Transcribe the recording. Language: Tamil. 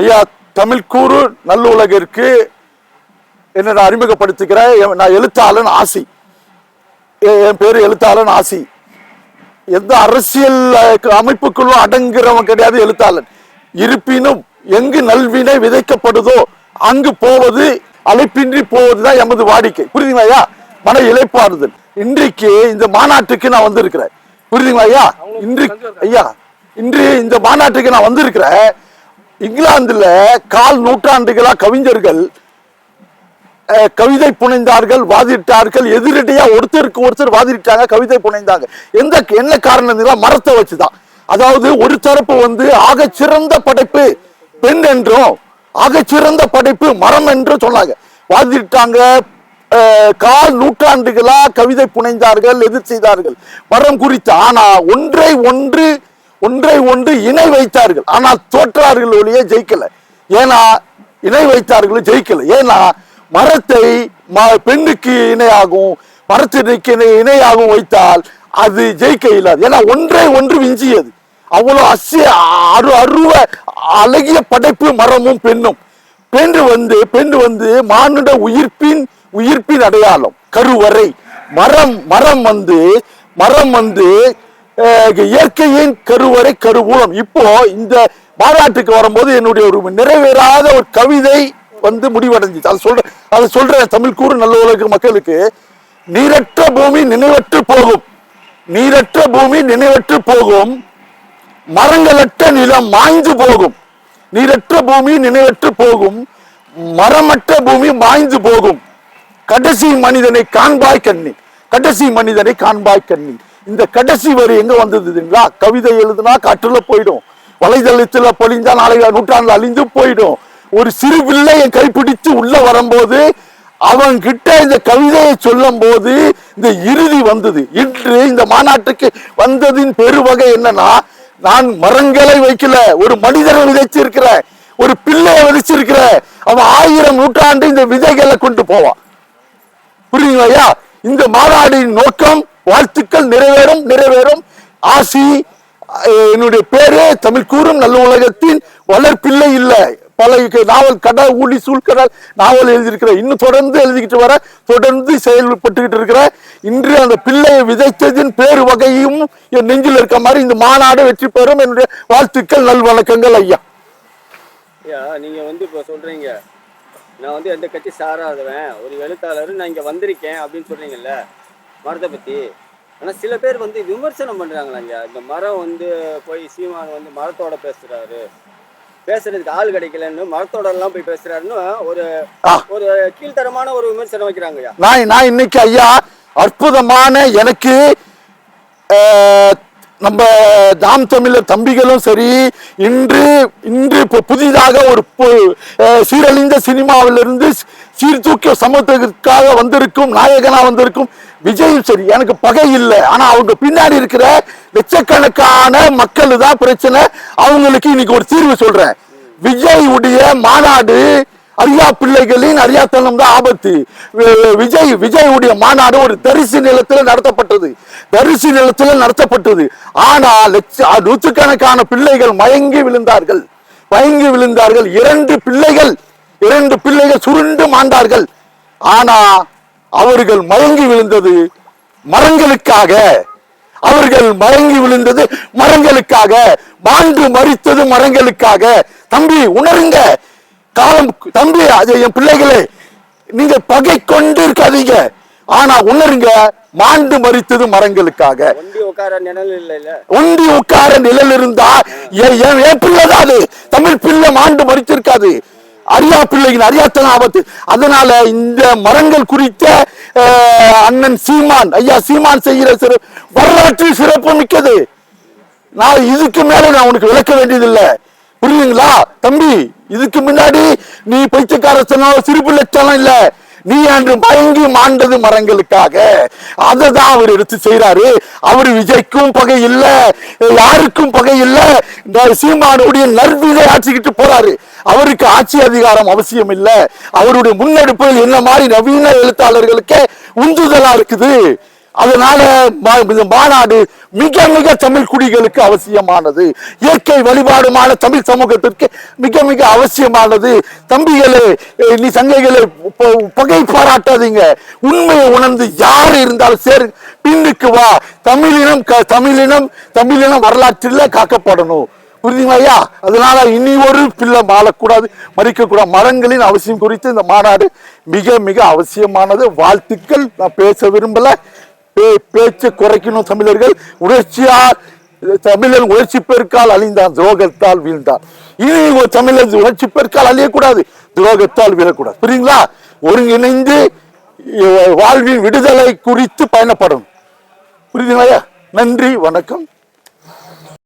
ஐயா தமிழ் கூறு நல்லுலகிற்கு என்ன நான் அறிமுகப்படுத்திக்கிறேன் என் நான் எழுத்தாளன் ஆசி. எ- என் பேர் எழுத்தாளன் ஆசி. எந்த அரசியல் அமைப்புக்குள்ளும் அடங்குறவன் கிடையாது எழுத்தாளன். இருப்பினும் எங்கு நல்வினை விதைக்கப்படுதோ அங்கு போவது அழைப்பின்றி போவதுதான் எமது வாடிக்கை. புரியுதுங்களா ஐயா? மன இழைப்பாறுதல். இன்றைக்கு இந்த மாநாட்டுக்கு நான் வந்திருக்கிறேன். புரியுதுங்களா ஐயா? இன்று ஐயா இன்று இந்த மாநாட்டுக்கு நான் வந்திருக்கிறேன். இங்கிலாந்துல கால் நூற்றாண்டுகளா கவிஞர்கள் கவிதை புனைந்தார்கள் வாதிட்டார்கள் எதிரடியா ஒருத்தருக்கு ஒருத்தர் வாதிட்டாங்க கவிதை புனைந்தாங்க. எந்த என்ன காரணம் மரத்தை வச்சுதான். அதாவது ஒரு தரப்பு வந்து ஆக சிறந்த படைப்பு பெண் என்றும் ஆக சிறந்த படைப்பு மரம் என்றும் சொன்னாங்க. வாதிட்டாங்க கால் நூற்றாண்டுகளா கவிதை புனைந்தார்கள் எதிர் செய்தார்கள். மரம் குறித்து ஆனா ஒன்றை ஒன்று ஒன்றை ஒன்று இணை வைத்தார்கள். ஆனால் தோற்றார்கள் ஒழிய ஜெயிக்கல. ஏன்னா இணை வைத்தார்கள் ஜெயிக்கல. ஏன்னா மரத்தை ம- பெண்ணுக்கு இணையாகும் மரத்திற்கு இணையாகவும் வைத்தால் அது ஜெயிக்க இல்லாது ஏன்னா ஒன்றை ஒன்று விஞ்சியது. அவ்வளோ அசிய அரு அருவ அழகிய படைப்பு மரமும் பெண்ணும். பெண் வந்து பெண் வந்து மானுட உயிர்ப்பின் உயிர்ப்பின் அடையாளம் கருவறை. மரம் மரம் வந்து மரம் வந்து இயற்கையின் கருவறை கருவூலம். இப்போ இந்த மாநாட்டுக்கு வரும்போது என்னுடைய ஒரு நிறைவேறாத ஒரு கவிதை வந்து முடிவடைஞ்சிச்சு. அதை சொல்ற அதை சொல்ற தமிழ் கூறு நல்ல உலக மக்களுக்கு நீரற்ற பூமி நினைவற்று போகும். நீரற்ற பூமி நினைவற்று போகும். மரங்களற்ற நிலம் மாய்ந்து போகும். நீரற்ற பூமி நினைவற்று போகும். மரமற்ற பூமி மாய்ந்து போகும். கடைசி மனிதனை காண்பாய் கண்ணி கடைசி மனிதனை காண்பாய் கண்ணி இந்த கடைசி வரி எங்க வந்ததுங்களா கவிதை எழுதுனா காற்றுல போயிடும். வலைதளத்துல பொழிஞ்சா நாளைய நூற்றாண்டுல அழிந்து போயிடும். ஒரு சிறு பிள்ளை என் கைப்பிடித்து உள்ள வரும்போது அவன் கிட்ட இந்த கவிதையை சொல்லும் போது இந்த இறுதி வந்தது. இன்று இந்த மாநாட்டுக்கு வந்ததின் பெருவகை என்னன்னா நான் மரங்களை வைக்கல ஒரு மனிதரை விதைச்சிருக்கிறேன் ஒரு பிள்ளையை விதைச்சிருக்கிறேன். அவன் ஆயிரம் நூற்றாண்டு இந்த விதைகளை கொண்டு போவான். புரியுங்களா இந்த மாநாடின் நோக்கம் வாழ்த்துக்கள் நிறைவேறும் நிறைவேறும். ஆசி என்னுடைய பேரே தமிழ் கூறும் நல்ல உலகத்தின் வளர்ப்பில்லை இல்லை. பல நாவல் கடல் ஊழி சூழ்கடல் நாவல் எழுதியிருக்கிற இன்னும் தொடர்ந்து எழுதிக்கிட்டு வர தொடர்ந்து செயல்பட்டுக்கிட்டு இருக்கிற இன்று அந்த பிள்ளையை விதைத்ததின் பேரு வகையும் என் நெஞ்சில் இருக்க மாதிரி இந்த மாநாடு வெற்றி பெறும். என்னுடைய வாழ்த்துக்கள் நல்வணக்கங்கள் ஐயா. ஐயா நீங்க வந்து இப்ப சொல்றீங்க. நான் வந்து எந்த கட்சி சாராதவன் ஒரு எழுத்தாளர் நான் இங்க வந்திருக்கேன் அப்படின்னு சொல்றீங்கல்ல. மரத்தை பத்தி. ஆனா சில பேர் வந்து விமர்சனம் பண்றாங்களாங்க. இந்த மரம் வந்து போய் சீமான் வந்து மரத்தோட பேசுறாரு. பேசுறதுக்கு ஆள் கிடைக்கலன்னு மரத்தோட எல்லாம் போய் பேசுறாருன்னு ஒரு. ஒரு கீழ்த்தரமான ஒரு விமர்சனம் வைக்கிறாங்க ஐயா நான் நான் இன்னைக்கு ஐயா அற்புதமான எனக்கு நம்ம தாம் தமிழர் தம்பிகளும் சரி இன்று இன்று இப்போ புதிதாக ஒரு சீரழிந்த சினிமாவிலிருந்து சீர்தூக்கிய சமத்துவத்திற்காக வந்திருக்கும் நாயகனாக வந்திருக்கும் விஜயும் சரி எனக்கு பகை இல்லை. ஆனால் அவங்க பின்னாடி இருக்கிற லட்சக்கணக்கான மக்கள் தான் பிரச்சனை. அவங்களுக்கு இன்னைக்கு ஒரு தீர்வு சொல்றேன். விஜய் உடைய மாநாடு அரியா பிள்ளைகளின் அரியாத்தனம் தான் ஆபத்து. வி- விஜய் விஜய் உடைய மாநாடு ஒரு தரிசு நிலத்தில் நடத்தப்பட்டது. தரிசு நிலத்தில் நடத்தப்பட்டது. ஆனால் நூற்றுக்கணக்கான பிள்ளைகள் மயங்கி விழுந்தார்கள். மயங்கி விழுந்தார்கள். இரண்டு பிள்ளைகள் இரண்டு பிள்ளைகள் சுருண்டு மாண்டார்கள். ஆனா அவர்கள் மயங்கி விழுந்தது மரங்களுக்காக. அவர்கள் மயங்கி விழுந்தது மரங்களுக்காக. மாண்டு மறித்தது மரங்களுக்காக. தம்பி உணருங்க. காலம் தம்பி அது என் பிள்ளைகளே நீங்க பகை கொண்டு இருக்காதீங்க ஆனா உணருங்க மாண்டு மறித்தது மரங்களுக்காக. ஒண்டி உட்கார நிழல் இருந்தா என் பிள்ளைதான் அது. தமிழ் பிள்ளை மாண்டு மறித்திருக்காது அரியா பிள்ளையின் அரியாத்தன ஆபத்து. அதனால இந்த மரங்கள் குறித்த அண்ணன் சீமான் ஐயா சீமான் செய்கிற சிறு வரலாற்று சிறப்பு மிக்கது நான் இதுக்கு மேல நான் உனக்கு விளக்க வேண்டியதில்லை. புரியுதுங்களா? தம்பி இதுக்கு முன்னாடி நீ பைத்தியக்காரத்தனம் சிரிப்பு லட்சணம் இல்ல. நீ அன்று மயங்கி மாண்டது மரங்களுக்காக. அதை தான் அவர் எடுத்து செய்யறாரு அவர் விஜய்க்கும் பகை இல்ல. யாருக்கும் பகை இல்ல. இந்த சீமானுடைய நல்விதை ஆட்சிக்கிட்டு போறாரு. அவருக்கு ஆட்சி அதிகாரம் அவசியம் இல்ல. அவருடைய முன்னெடுப்பு என்ன மாதிரி நவீன எழுத்தாளர்களுக்கே உந்துதலா இருக்குது? அதனால இந்த மாநாடு மிக மிக தமிழ் குடிகளுக்கு அவசியமானது. இயற்கை வழிபாடுமான தமிழ் சமூகத்திற்கு மிக மிக அவசியமானது. தம்பிகளே நீ சங்கைகளை பகை பாராட்டாதீங்க. உண்மையை உணர்ந்து யார் இருந்தாலும் சரி பின்னுக்கு வா. தமிழினம் க- தமிழினம் தமிழினம் வரலாற்றில் காக்கப்படணும். புரியுதுங்களா அதனால இனி ஒரு பிள்ளை மாறக்கூடாது. மறிக்கக்கூடாது மரங்களின் அவசியம் குறித்து இந்த மாநாடு மிக மிக அவசியமானது. வாழ்த்துக்கள். நான் பேச விரும்பல. பேச்சை குறைக்கணும் தமிழர்கள். உணர்ச்சியால் தமிழன் உணர்ச்சி பெருக்கால் அழிந்தான் துரோகத்தால் வீழ்ந்தான். இனி ஒரு தமிழன் உணர்ச்சி பெருக்கால் அழியக்கூடாது துரோகத்தால் வீழக்கூடாது. புரியுங்களா ஒருங்கிணைந்து வாழ்வின் விடுதலை குறித்து பயணப்படும் புரியுதுங்களா? நன்றி வணக்கம்.